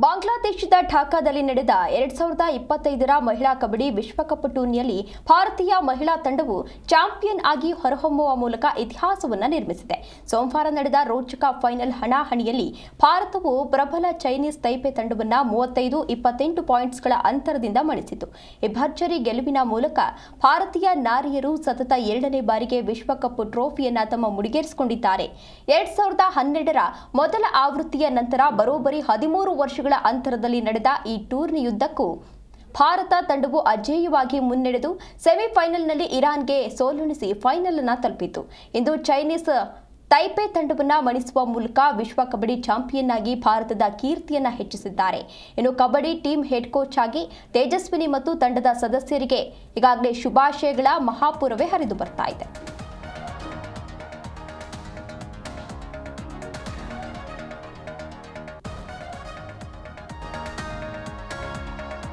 ಬಾಂಗ್ಲಾದೇಶದ ಢಾಕಾದಲ್ಲಿ ನಡೆದ ಎರಡ್ ಸಾವಿರದ ಇಪ್ಪತ್ತೈದರ ಮಹಿಳಾ ಕಬಡ್ಡಿ ವಿಶ್ವಕಪ್ ಟೂರ್ನಿಯಲ್ಲಿ ಭಾರತೀಯ ಮಹಿಳಾ ತಂಡವು ಚಾಂಪಿಯನ್ ಆಗಿ ಹೊರಹೊಮ್ಮುವ ಮೂಲಕ ಇತಿಹಾಸವನ್ನು ನಿರ್ಮಿಸಿದೆ. ಸೋಮವಾರ ನಡೆದ ರೋಚಕ ಫೈನಲ್ ಹಣಾಹಣಿಯಲ್ಲಿ ಭಾರತವು ಪ್ರಬಲ ಚೈನೀಸ್ ತೈಪೆ ತಂಡವನ್ನು ಮೂವತ್ತೈದು, ಇಪ್ಪತ್ತೆಂಟು ಪಾಯಿಂಟ್ಸ್ಗಳ ಅಂತರದಿಂದ ಮಣಿಸಿತು. ಈ ಭರ್ಜರಿ ಗೆಲುವಿನ ಮೂಲಕ ಭಾರತೀಯ ನಾರಿಯರು ಸತತ ಎರಡನೇ ಬಾರಿಗೆ ವಿಶ್ವಕಪ್ ಟ್ರೋಫಿಯನ್ನು ತಮ್ಮ ಮುಡಿಗೇರಿಸಿಕೊಂಡಿದ್ದಾರೆ. ಎರಡ್ ಸಾವಿರದ ಹನ್ನೆರಡರ ಮೊದಲ ಆವೃತ್ತಿಯ ನಂತರ ಬರೋಬ್ಬರಿ ಹದಿಮೂರು ವರ್ಷಗಳ ಅಂತರದಲ್ಲಿ ನಡೆದ ಈ ಟೂರ್ನಿಯುದ್ದಕ್ಕೂ ಭಾರತ ತಂಡವು ಅಜೇಯವಾಗಿ ಮುನ್ನಡೆದು ಸೆಮಿಫೈನಲ್ನಲ್ಲಿ ಇರಾನ್ಗೆ ಸೋಲುಣಿಸಿ ಫೈನಲ್ ಅನ್ನು ತಲುಪಿತು. ಇಂದು ಚೈನೀಸ್ ತೈಪೆ ತಂಡವನ್ನು ಮಣಿಸುವ ಮೂಲಕ ವಿಶ್ವ ಕಬಡ್ಡಿ ಚಾಂಪಿಯನ್ ಆಗಿ ಭಾರತದ ಕೀರ್ತಿಯನ್ನು ಹೆಚ್ಚಿಸಿದ್ದಾರೆ. ಇನ್ನು ಕಬಡ್ಡಿ ಟೀಮ್ ಹೆಡ್ ಕೋಚ್ ಆಗಿ ತೇಜಸ್ವಿನಿ ಮತ್ತು ತಂಡದ ಸದಸ್ಯರಿಗೆ ಈಗಾಗಲೇ ಶುಭಾಶಯಗಳ ಮಹಾಪುರವೇ ಹರಿದು ಬರ್ತಾ ಇದೆ.